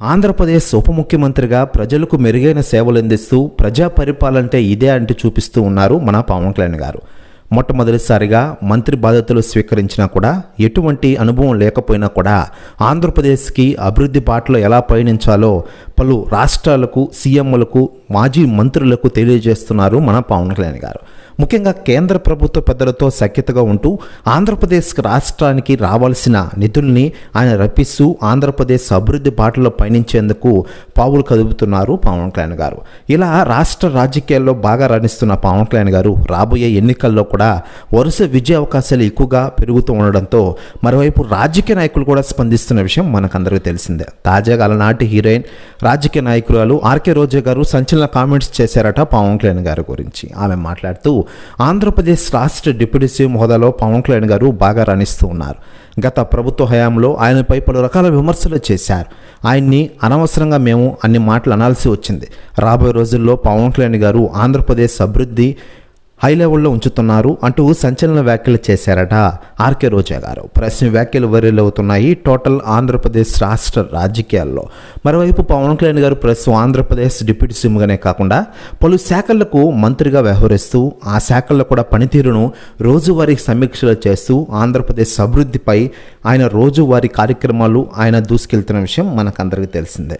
ఆంధ్రప్రదేశ్ ఉప ముఖ్యమంత్రిగా ప్రజలకు మెరుగైన సేవలు అందిస్తూ ప్రజా పరిపాలన అంటే ఇదే అంటూ చూపిస్తూ ఉన్నారు మన పవన్ కళ్యాణ్ గారు. మొట్టమొదటిసారిగా మంత్రి బాధ్యతలు స్వీకరించినా కూడా ఎటువంటి అనుభవం లేకపోయినా కూడా ఆంధ్రప్రదేశ్కి అభివృద్ధి బాటలో ఎలా పయనించాలో పలు రాష్ట్రాలకు సీఎంలకు మాజీ మంత్రులకు తెలియజేస్తున్నారు మన పవన్ కళ్యాణ్ గారు. ముఖ్యంగా కేంద్ర ప్రభుత్వ పెద్దలతో సఖ్యతగా ఉంటూ ఆంధ్రప్రదేశ్ రాష్ట్రానికి రావాల్సిన నిధుల్ని ఆయన రప్పిస్తూ ఆంధ్రప్రదేశ్ అభివృద్ధి బాటలో పయనించేందుకు పావులు కదుపుతున్నారు పవన్ కళ్యాణ్ గారు. ఇలా రాష్ట్ర రాజకీయాల్లో బాగా రాణిస్తున్న పవన్ కళ్యాణ్ గారు రాబోయే ఎన్నికల్లో కూడా వరుస విజయ అవకాశాలు ఎక్కువగా పెరుగుతూ ఉండడంతో మరోవైపు రాజకీయ నాయకులు కూడా స్పందిస్తున్న విషయం మనకందరికీ తెలిసిందే. తాజాగా అలనాటి హీరోయిన్ రాజకీయ నాయకురాలు ఆర్కే రోజా గారు సంచలన కామెంట్స్ చేశారట పవన్ కళ్యాణ్ గారి గురించి. ఆమె మాట్లాడుతూ ఆంధ్రప్రదేశ్ రాష్ట్ర డిప్యూటీ సీఎం హోదాలో పవన్ కళ్యాణ్ గారు బాగా రాణిస్తూ ఉన్నారు. గత ప్రభుత్వ హయాంలో ఆయనపై పలు రకాల విమర్శలు చేశారు. ఆయన్ని అనవసరంగా మేము అన్ని మాటలు అనాల్సి వచ్చింది. రాబోయే రోజుల్లో పవన్ కళ్యాణ్ గారు ఆంధ్రప్రదేశ్ అభివృద్ధి హై లెవెల్లో ఉంచుతున్నారు అంటూ సంచలన వ్యాఖ్యలు చేశారట ఆర్కే రోజా గారు. ప్రశ్న వ్యాఖ్యలు వైరల్ అవుతున్నాయి టోటల్ ఆంధ్రప్రదేశ్ రాష్ట్ర రాజకీయాల్లో. మరోవైపు పవన్ కళ్యాణ్ గారు ప్రస్తుతం ఆంధ్రప్రదేశ్ డిప్యూటీ సీఎంగానే కాకుండా పలు శాఖలకు మంత్రిగా వ్యవహరిస్తూ ఆ శాఖల్లో కూడా పనితీరును రోజువారీ సమీక్షలు చేస్తూ ఆంధ్రప్రదేశ్ అభివృద్ధిపై ఆయన రోజువారీ కార్యక్రమాలు ఆయన దూసుకెళ్తున్న విషయం మనకందరికీ తెలిసిందే.